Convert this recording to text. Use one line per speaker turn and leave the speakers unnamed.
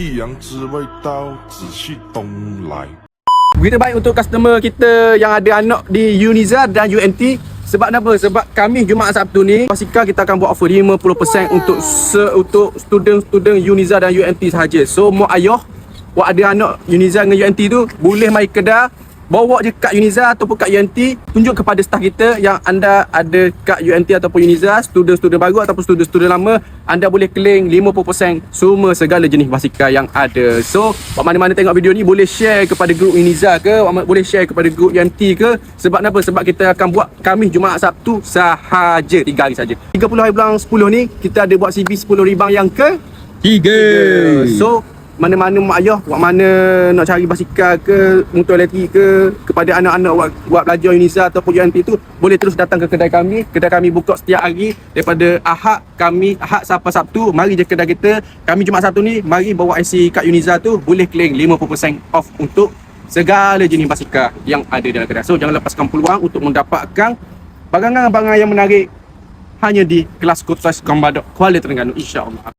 一阳之味道，仔细东来。
Berita baik untuk customer kita yang ada anak di Uniza dan UNT sebab apa? Sebab kami Jumaat Sabtu ni Pasika kita akan buat offer 50% untuk se untuk student-student Uniza dan UNT sahaja. So mak ayah buat ada anak Uniza dengan UNT tu boleh mai kedai bawa je kad Uniza ataupun kad UNT tunjuk kepada staff kita yang anda ada kad UNT ataupun Uniza student-student baru ataupun student-student lama anda boleh claim 50% semua segala jenis basikal yang ada. So buat mana-mana tengok video ni boleh share kepada grup Uniza ke boleh share kepada grup UNT ke sebab apa sebab kita akan buat kami Jumaat Sabtu sahaja 3 hari saja 30 hari bulan 10 ni kita ada buat CB 10 ribang yang ke?
Tiga.
So mana-mana mak ayah buat mana nak cari basikal ke motor elektrik ke kepada anak-anak buat, buat belajar Unisa ataupun UNT tu boleh terus datang ke kedai kami. Kedai kami buka setiap hari daripada Ahad kami Ahad sampai Sabtu mari je kedai kita. Kami Jumaat Sabtu ni mari bawa IC kad Unisa tu boleh claim 50% off untuk segala jenis basikal yang ada dalam kedai. So jangan lepaskan peluang untuk mendapatkan barangan-barangan yang menarik hanya di kelas Kutas Gambadok Kuala Terengganu insya-Allah